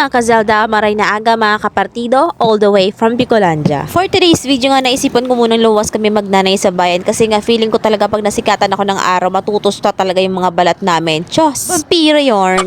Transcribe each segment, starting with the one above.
mga kazelda, maray na aga mga kapartido, all the way from Bicolandia. For today's video nga, naisipan ko munang luwas kami magnanay sa bayan kasi nga feeling ko talaga pag nasikatan ako ng araw, matutusta talaga yung mga balat namin. Diyos, vampiro yarn.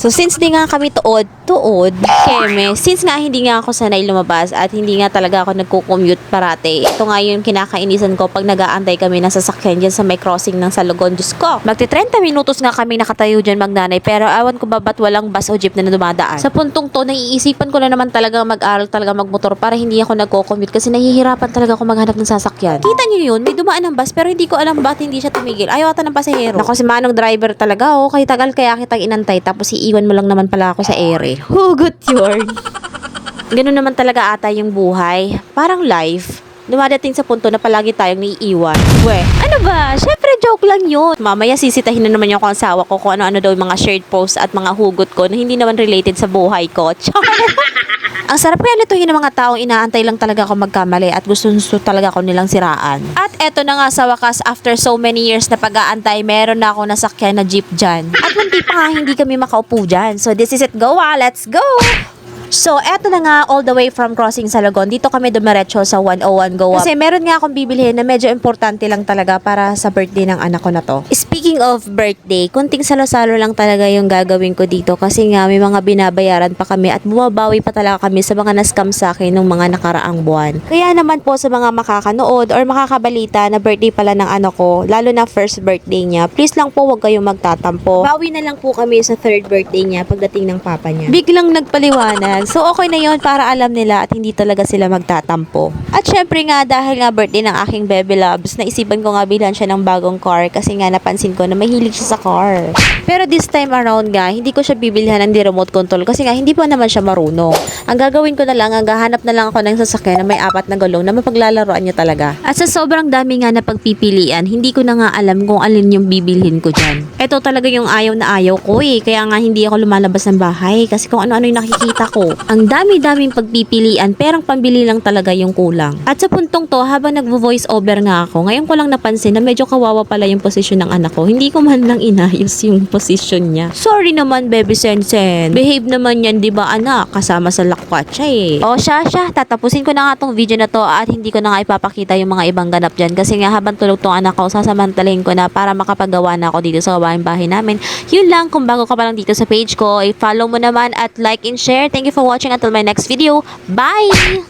So since di nga kami tuod, tuod, keme, since nga hindi nga ako sanay lumabas at hindi nga talaga ako nagko-commute parate, ito nga yung kinakainisan ko pag nag-aantay kami ng sasakyan dyan sa may crossing ng Salugon. Diyos ko, magti 30 minutos nga kami nakatayo dyan magnanay pero awan ko ba ba't walang bus o jeep na dumadaan. Sa puntong to, naiisipan ko na naman talaga mag-aral talaga magmotor para hindi ako nagko-commute kasi nahihirapan talaga ako maghanap ng sasakyan. Kita niyo yun, may dumaan ng bus pero hindi ko alam ba't hindi siya tumigil. Ayaw ata ng pasahero. Nako si Manong driver talaga oh, kay tagal kaya kitang inantay tapos iiwan mo lang naman pala ako sa ere. Hugot yun. Ganun naman talaga ata yung buhay. Parang life. Dumadating sa punto na palagi tayong naiiwan. We, ano ba? Syempre joke lang yun. Mamaya sisitahin na naman yung asawa ko kung ano-ano daw yung mga shared posts at mga hugot ko na hindi naman related sa buhay ko. Char! Ang sarap kaya nituhin ng mga taong inaantay lang talaga ako magkamali at gusto talaga ako nilang siraan. At eto na nga sa wakas, after so many years na pag-aantay, meron na ako nasakyan na jeep dyan. At hindi pa nga hindi kami makaupo dyan. So this is it, go ah, let's go! So, eto na nga, all the way from Crossing Salagon, dito kami dumiretso sa 101 Go Up. Kasi meron nga akong bibilihin na medyo importante lang talaga para sa birthday ng anak ko na to. Speaking of birthday, kunting salo-salo lang talaga yung gagawin ko dito kasi nga may mga binabayaran pa kami at bumabawi pa talaga kami sa mga na-scam sa akin ng mga nakaraang buwan. Kaya naman po sa mga makakanood or makakabalita na birthday pala ng anak ko, lalo na first birthday niya, please lang po huwag kayong magtatampo. Bawi na lang po kami sa third birthday niya pagdating ng papa niya. Biglang nagpaliwanag. So okay na yon para alam nila at hindi talaga sila magtatampo. At syempre nga dahil nga birthday ng aking baby loves, naisipan ko nga bilhan siya ng bagong car kasi nga napansin ko na mahilig siya sa car. Pero this time around nga, hindi ko siya bibilhan ng remote control kasi nga hindi pa naman siya marunong. Ang gagawin ko na lang, ang gahanap na lang ako ng sasakyan na may apat na gulong na mapaglalaroan niya talaga. At sa sobrang dami nga na pagpipilian, hindi ko na nga alam kung alin yung bibilhin ko dyan. Ito talaga yung ayaw na ayaw ko eh, kaya nga hindi ako lumalabas ng bahay kasi kung ano-ano yung nakikita ko. Ang dami-daming pagpipilian, perang pambili lang talaga yung kulang. At sa puntong to, habang nagvo-voice over nga ako, ngayon ko lang napansin na medyo kawawa pala yung posisyon ng anak ko. Hindi ko man lang inayos yung posisyon niya. Sorry naman, baby Sensen. Behave naman yan, di ba anak? Kasama sa lakwatsa eh. O siya, siya, tatapusin ko na nga tong video na to at hindi ko na nga ipapakita yung mga ibang ganap dyan kasi nga habang tulog tong anak ko, sasamantalahin ko na para makapagawa na ako dito sa kabahin bahay namin. Yun lang, kung bago ka pa lang dito sa page ko, i-follow mo naman at like and share. Thank you for watching until my next video. Bye!